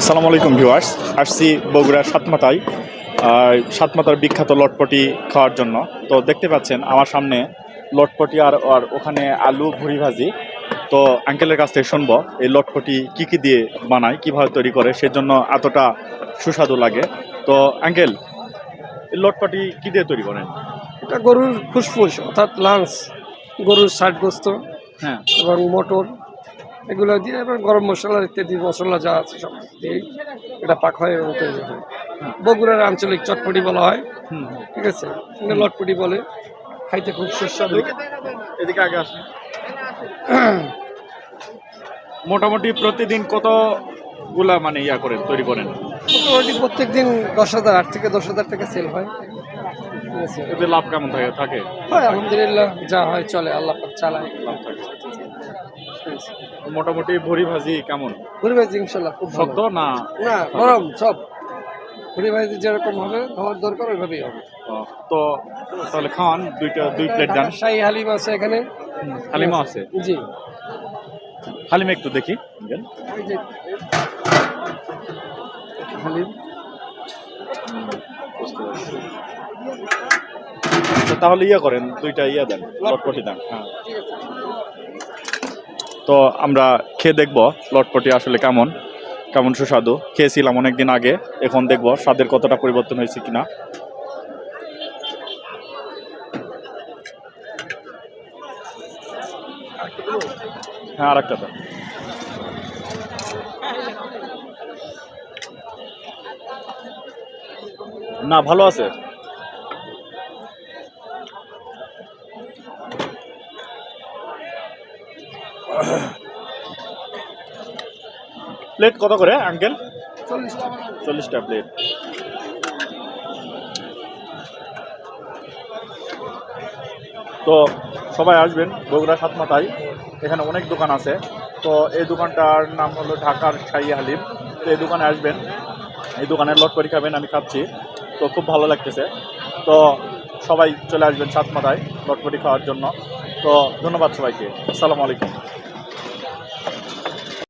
আসসালামু আলাইকুম ভিউয়ার্স আসছি বগুড়ার সাতমাতায় আর সাতমাতার বিখ্যাত লটপটি খাওয়ার জন্য। তো দেখতে পাচ্ছেন আমার সামনে লটপটি আর আর ওখানে আলু ভুড়ি ভাজি। তো আঙ্কেলের কাছ থেকে শুনব এই লটপটি কি কি দিয়ে বানায় কীভাবে তৈরি করে সেজন্য এতটা সুস্বাদু লাগে। তো আঙ্কেল এই লটপটি কি দিয়ে তৈরি করেন? এটা গরুর ফুসফুস অর্থাৎ লাঞ্চ গরুর ষাট গোস্ত হ্যাঁ। এবং মটর। এগুলো দিয়ে এবং গরম মশলা ইত্যাদি মশলা যা আছে সব দিয়ে এটা পাক হয় এবং তৈরি হয়। বগুড়ার আঞ্চলিক চটপটি বলা হয়। হুম ঠিক আছে? লটপটি বলে। খাইতে খুব সুস্বাদু। এদিকে আগে আসেন। মোটামুটি প্রতিদিন কতগুলা মানে ইয়া করেন তৈরি করেন? মোটামুটি প্রত্যেক দিন দশ হাজার আট থেকে দশ হাজার টাকা সেল হয়। ঠিক আছে? এতে লাভ কেমন থাকে থাকে? হয় আলহামদুলিল্লাহ যা হয় চলে আল্লাহ পাক চালায়। লাভ থাকে মোটামুটি ভুড়ি ভাজি কেমন? ঘুরে ভাজি ইনশাল্লাহ খুব শক্ত না? না গরম সব। ঘুরে ভাজি যেরকম হবে খাওয়ার দরকার ওইভাবেই হবে। তো তাহলে খাওয়ান দুইটা দুই প্লেট দেন। শাহী হালিম আছে এখানে। হালিমা আছে? জি। হালিমা একটু দেখি। হালিম। তাহলে ইয়ে করেন দুইটা ইয়ে দেন লটপটি দেন হ্যাঁ। তো আমরা খেয়ে দেখব লটপটি আসলে কেমন কেমন সুস্বাদু। খেয়েছিলাম অনেকদিন আগে, এখন দেখব স্বাদের কতটা পরিবর্তন হয়েছে কিনা। হ্যাঁ আর একটা না, ভালো আছে? প্লেট কত করে আঙ্কেল চল্লিশ টাকা। চল্লিশটা প্লেট তো সবাই আসবেন বগুড়া সাতমাথায়। এখানে অনেক দোকান আছে। তো এই দোকানটার নাম হলো ঢাকার শাহী হালিম। তো এই দোকানে আসবেন। এই দোকানের লটকরি খাবেন আমি খাচ্ছি। তো খুব ভালো লাগতেছে। তো সবাই চলে আসবেন সাতমাথায় লটকরি খাওয়ার জন্য। তো ধন্যবাদ সবাইকে। আসসালামু আলাইকুম।